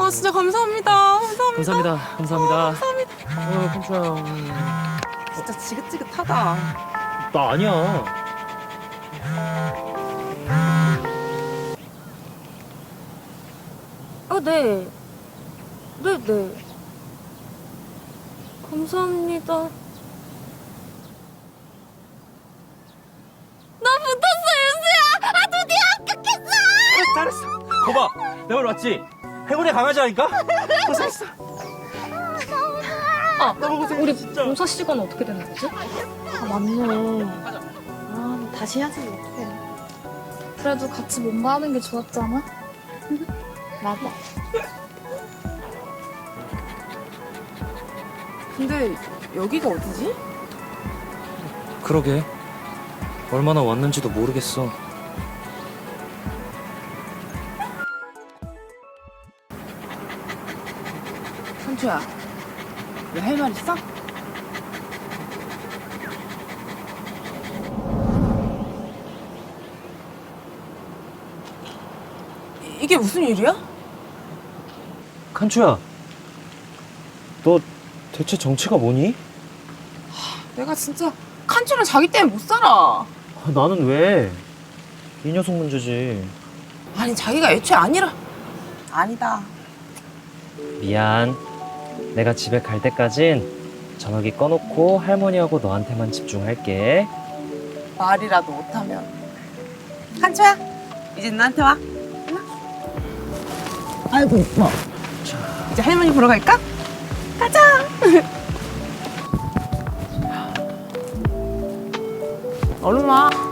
아 진짜 감사합니다. 감사합니다. 감사합니다. 감사합니다. 감사합니다. 어, 콩주야. 음, 진짜 지긋지긋하다. 나 아니야. 아, 네. 네, 네. 감사합니다. 나 붙었어, 유수야! 아, 드디어 합격했어! 잘했어. 거봐, 내 말 맞지? 행운의 강아지라니까? 고생했어. 아, 너무 고생했어, 우리 진짜. 봉사 시간 어떻게 되는 거지? 아, 맞네. 아, 다시 해야지, 어떡해. 그래도 같이 뭔가 하는 게 좋았잖아. 맞아. 근데 여기가 어디지? 그러게. 얼마나 왔는지도 모르겠어. 선주야, 왜 할 말 있어? 이- 이게 무슨 일이야? 칸추야, 너 대체 정체가 뭐니? 내가 진짜 칸추는 자기 때문에 못 살아. 아, 나는 왜? 이 녀석 문제지. 아니 자기가 애초에 아니라 아니다. 미안. 내가 집에 갈 때까진 전화기 꺼놓고 할머니하고 너한테만 집중할게. 말이라도 못하면 칸추야 이제 나한테 와. 응? 아이고 이뻐. 이제 할머니 보러 갈까? 가자. 얼른 와.